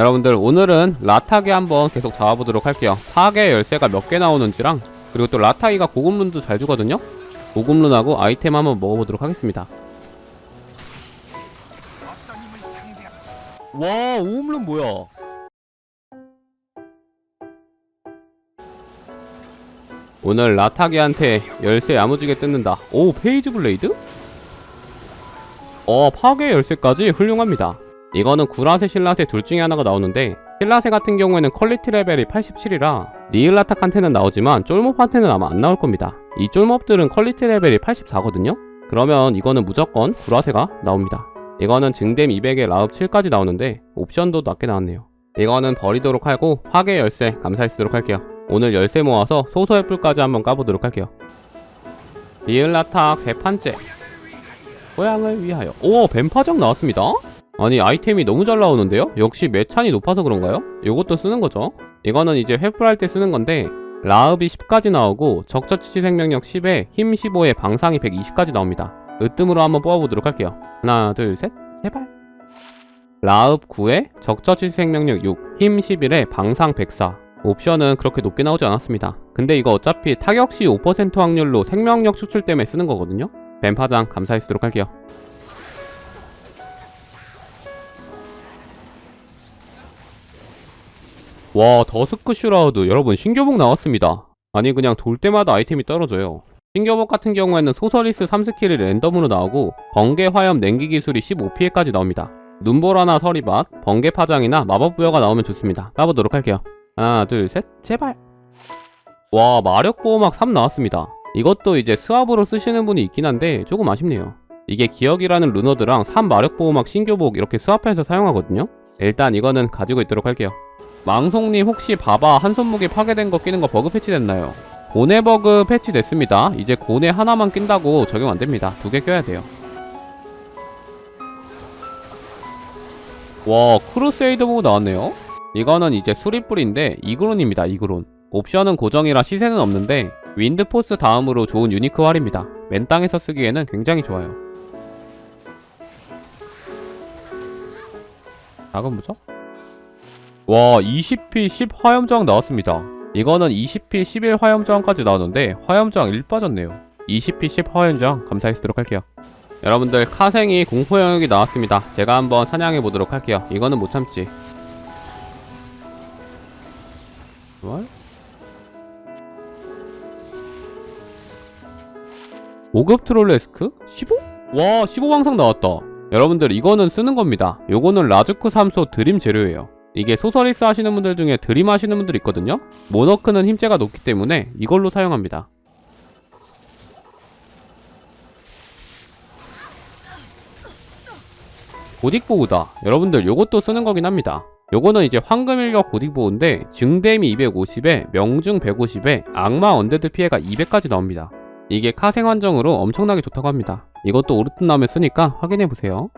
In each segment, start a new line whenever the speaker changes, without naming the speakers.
여러분들 오늘은 라타기 한번 계속 잡아보도록 할게요. 타겟 열쇠가 몇 개 나오는지랑 그리고 또 라타기가 고급룬도 잘 주거든요. 고급룬하고 아이템 한번 먹어보도록 하겠습니다.
와 오음룬 뭐야?
오늘 라타기한테 열쇠 야무지게 뜯는다. 오 페이지 블레이드? 어 파괴 열쇠까지 훌륭합니다. 이거는 구라세 신라세 둘 중에 하나가 나오는데 신라세 같은 경우에는 퀄리티 레벨이 87이라 니을라탁한테는 나오지만 쫄몹한테는 아마 안 나올 겁니다. 이 쫄몹들은 퀄리티 레벨이 84거든요? 그러면 이거는 무조건 구라세가 나옵니다. 이거는 증댐 200에 라읍 7까지 나오는데 옵션도 낮게 나왔네요. 이거는 버리도록 하고 파괴 열쇠 감사했도록 할게요. 오늘 열쇠 모아서 소소의 뿔까지 한번 까보도록 할게요. 니을라탁 세 판째 고향을 위하여 오 뱀파정 나왔습니다 아니 아이템이 너무 잘 나오는데요? 역시 매찬이 높아서 그런가요? 이것도 쓰는 거죠? 이거는 이제 회불할 때 쓰는 건데 라읍이 10까지 나오고 적처치시 생명력 10에 힘 15에 방상이 120까지 나옵니다. 으뜸으로 한번 뽑아보도록 할게요. 하나 둘셋. 제발. 라읍 9에 적처치시 생명력 6, 힘 11에 방상 104 옵션은 그렇게 높게 나오지 않았습니다. 근데 이거 어차피 타격 시 5% 확률로 생명력 추출 때문에 쓰는 거거든요? 뱀파장 감사했도록 할게요. 와 더스크 슈라우드 여러분 신교복 나왔습니다. 아니 그냥 돌 때마다 아이템이 떨어져요. 신교복 같은 경우에는 소서리스 3스킬이 랜덤으로 나오고 번개 화염 냉기 기술이 15피해까지 나옵니다. 눈보라나 서리밭, 번개 파장이나 마법 부여가 나오면 좋습니다. 까보도록 할게요. 하나 둘셋 제발 와 마력 보호막 3 나왔습니다. 이것도 이제 스왑으로 쓰시는 분이 있긴 한데 조금 아쉽네요. 이게 기억이라는 루너드랑 3 마력 보호막 신교복 이렇게 스왑해서 사용하거든요. 일단 이거는 가지고 있도록 할게요. 망송님 혹시 바바 한 손목에 파괴된 거 끼는 거 버그 패치됐나요? 고뇌 버그 패치됐습니다. 이제 고뇌 하나만 낀다고 적용 안 됩니다. 두 개 껴야 돼요. 와 크루세이드 보고 나왔네요. 이거는 이제 수리뿔인데 이그론입니다. 이그론. 옵션은 고정이라 시세는 없는데 윈드포스 다음으로 좋은 유니크 활입니다. 맨 땅에서 쓰기에는 굉장히 좋아요. 작은 무적? 와 20p 10 화염저항 나왔습니다. 이거는 20p 11 화염저항까지 나오는데 화염저항 1 빠졌네요. 20p 10 화염저항 감사했도록 할게요. 여러분들 카생이 공포 영역이 나왔습니다. 제가 한번 사냥해 보도록 할게요. 이거는 못 참지. 뭘? 5급 트롤레스크? 15? 와 15방상 나왔다 여러분들 이거는 쓰는 겁니다 요거는 라주크 3소 드림 재료예요 이게 소서리스 하시는 분들 중에 드림 하시는 분들 있거든요? 모너크는 힘재가 높기 때문에 이걸로 사용합니다. 고딕보우다. 여러분들 요것도 쓰는 거긴 합니다. 요거는 이제 황금일격 고딕보우인데 증댐이 250에 명중 150에 악마 언데드 피해가 200까지 나옵니다. 이게 카생 환정으로 엄청나게 좋다고 합니다. 이것도 나오면 쓰니까 확인해보세요.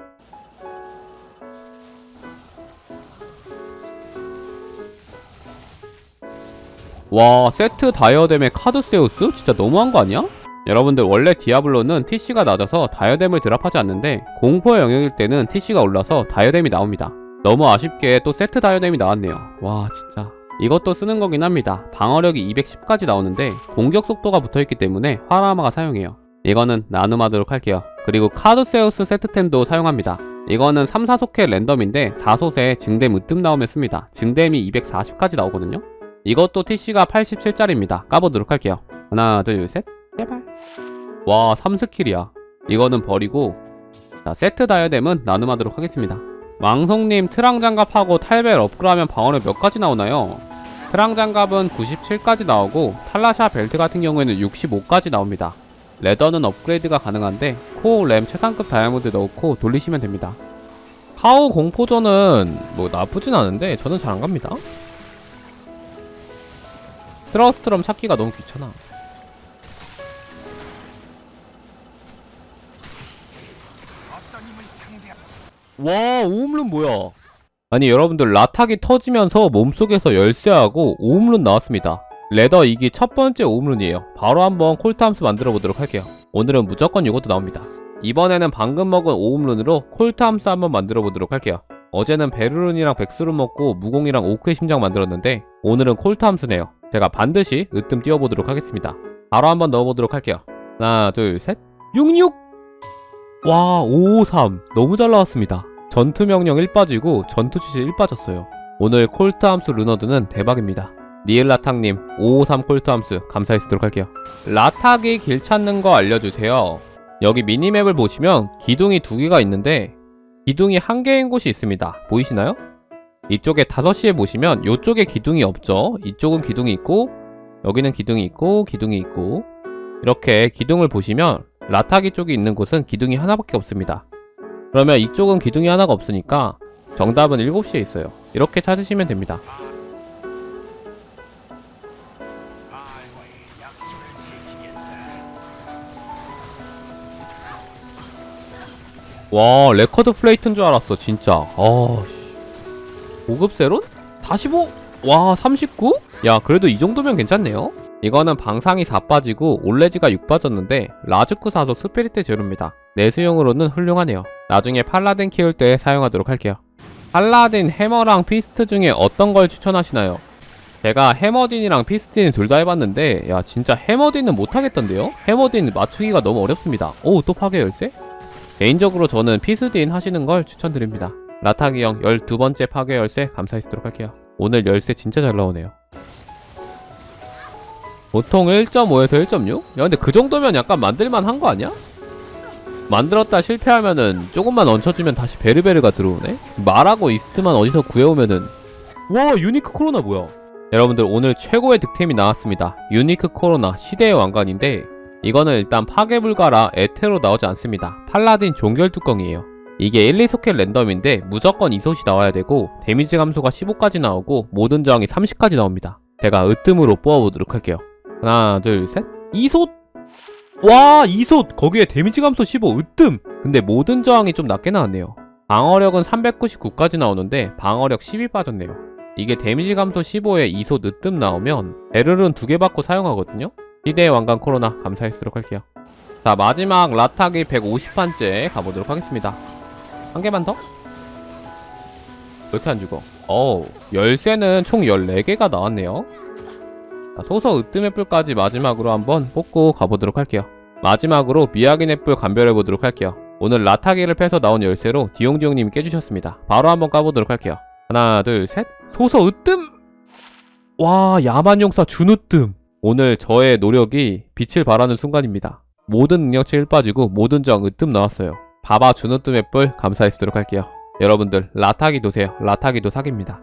와 세트 다이어뎀의 카드세우스? 진짜 너무한 거 아니야? 여러분들 원래 디아블로는 TC가 낮아서 다이어뎀을 드랍하지 않는데 공포의 영역일 때는 TC가 올라서 다이어뎀이 나옵니다. 너무 아쉽게 또 세트 다이어뎀이 나왔네요. 와 진짜 이것도 쓰는 거긴 합니다. 방어력이 210까지 나오는데 공격 속도가 붙어있기 때문에 화라마가 사용해요. 이거는 나눔하도록 할게요. 그리고 카드세우스 세트템도 사용합니다. 이거는 3, 4속해 랜덤인데 4솥에 증댐 으뜸 나오면 씁니다. 증댐이 240까지 나오거든요. 이것도 TC가 87짜리입니다. 까보도록 할게요. 하나, 둘, 셋. 제발. 와, 3스킬이야. 이거는 버리고 자, 세트 다이어뎀은 나눔하도록 하겠습니다. 왕송님 트랑 장갑하고 탈벨 업그레이드하면 방어력 몇 가지 나오나요? 트랑 장갑은 97까지 나오고 탈라샤 벨트 같은 경우에는 65까지 나옵니다. 레더는 업그레이드가 가능한데 코어 램 최상급 다이아몬드 넣고 돌리시면 됩니다.
카오 공포전은 뭐 나쁘진 않은데 저는 잘 안 갑니다. 트러스트럼 찾기가 너무 귀찮아. 와 오음룬 뭐야?
아니 여러분들 라탁이 터지면서 몸속에서 열쇠하고 오음룬 나왔습니다. 레더 2기 첫 번째 오음룬이에요. 바로 한번 콜트함스 만들어 보도록 할게요. 오늘은 무조건 이것도 나옵니다. 이번에는 방금 먹은 오음룬으로 콜트함스 한번 만들어 보도록 할게요. 어제는 베르룬이랑 백수를 먹고 무공이랑 오크의 심장 만들었는데 오늘은 콜트 함수네요. 제가 반드시 으뜸 띄워보도록 하겠습니다. 바로 한번 넣어보도록 할게요. 하나, 둘, 셋. 66! 와, 553. 너무 잘 나왔습니다. 전투 명령 1 빠지고 전투 지시 1 빠졌어요. 오늘 콜트 함수 루너드는 대박입니다. 니엘라탕님 553 콜트 함수 감사히 쓰도록 할게요. 라탁이 길 찾는 거 알려주세요. 여기 미니맵을 보시면 기둥이 두 개가 있는데 기둥이 한 개인 곳이 있습니다. 보이시나요? 이쪽에 5시에 보시면 이쪽에 기둥이 없죠. 이쪽은 기둥이 있고 여기는 기둥이 있고 기둥이 있고 이렇게 기둥을 보시면 라타기 쪽이 있는 곳은 기둥이 하나밖에 없습니다. 그러면 이쪽은 기둥이 하나가 없으니까 정답은 7시에 있어요. 이렇게 찾으시면 됩니다. 와 레커드 플레이트인 줄 알았어 진짜 아 씨. 고급 세론? 45? 와 39? 야 그래도 이 정도면 괜찮네요 이거는 방상이 4 빠지고 올레지가 6 빠졌는데 라즈쿠 사속 스피리트 제로입니다 내수용으로는 훌륭하네요 나중에 팔라딘 키울 때 사용하도록 할게요 팔라딘 해머랑 피스트 중에 어떤 걸 추천하시나요? 제가 해머딘이랑 피스틴 둘 다 해봤는데 야 진짜 해머딘은 못하겠던데요? 해머딘 맞추기가 너무 어렵습니다 오 또 파괴 열쇠? 개인적으로 저는 피스딘 하시는 걸 추천드립니다. 라타기 형 12번째 파괴 열쇠 감사히 쓰도록 할게요. 오늘 열쇠 진짜 잘 나오네요. 보통 1.5에서 1.6? 야 근데 그 정도면 약간 만들만 한 거 아니야? 만들었다 실패하면은 조금만 얹혀주면 다시 베르베르가 들어오네? 말하고 이스트만 어디서 구해오면은 와 유니크 코로나 뭐야? 여러분들 오늘 최고의 득템이 나왔습니다. 유니크 코로나 시대의 왕관인데 이거는 일단 파괴 불가라 에테로 나오지 않습니다. 팔라딘 종결 뚜껑이에요. 이게 1, 2소켓 랜덤인데 무조건 2솥이 나와야 되고 데미지 감소가 15까지 나오고 모든 저항이 30까지 나옵니다. 제가 으뜸으로 뽑아보도록 할게요. 하나 둘 셋. 2솥! 와 2솥! 거기에 데미지 감소 15 으뜸! 근데 모든 저항이 좀 낮게 나왔네요. 방어력은 399까지 나오는데 방어력 10이 빠졌네요. 이게 데미지 감소 15에 2솥 으뜸 나오면 베를은 두개 받고 사용하거든요. 시대의 왕관 코로나 감사히 쓰도록 할게요. 자 마지막 라타기 150판째 가보도록 하겠습니다. 한 개만 더? 왜 이렇게 안 죽어? 어우 열쇠는 총 14개가 나왔네요. 자, 소서 으뜸의 뿔까지 마지막으로 한번 뽑고 가보도록 할게요. 마지막으로 미야기네 뿔 감별해보도록 할게요. 오늘 라타기를 패서 나온 열쇠로 디용디용님이 깨주셨습니다. 바로 한번 까보도록 할게요. 하나 둘 셋. 소서 으뜸! 와 야만용사 준으뜸! 오늘 저의 노력이 빛을 발하는 순간입니다. 모든 능력치 1 빠지고 모든 저항 으뜸 나왔어요. 바바 준우뜸의 뿔 감사히 쓰도록 할게요. 여러분들 라타기 도세요. 라타기도 사기입니다.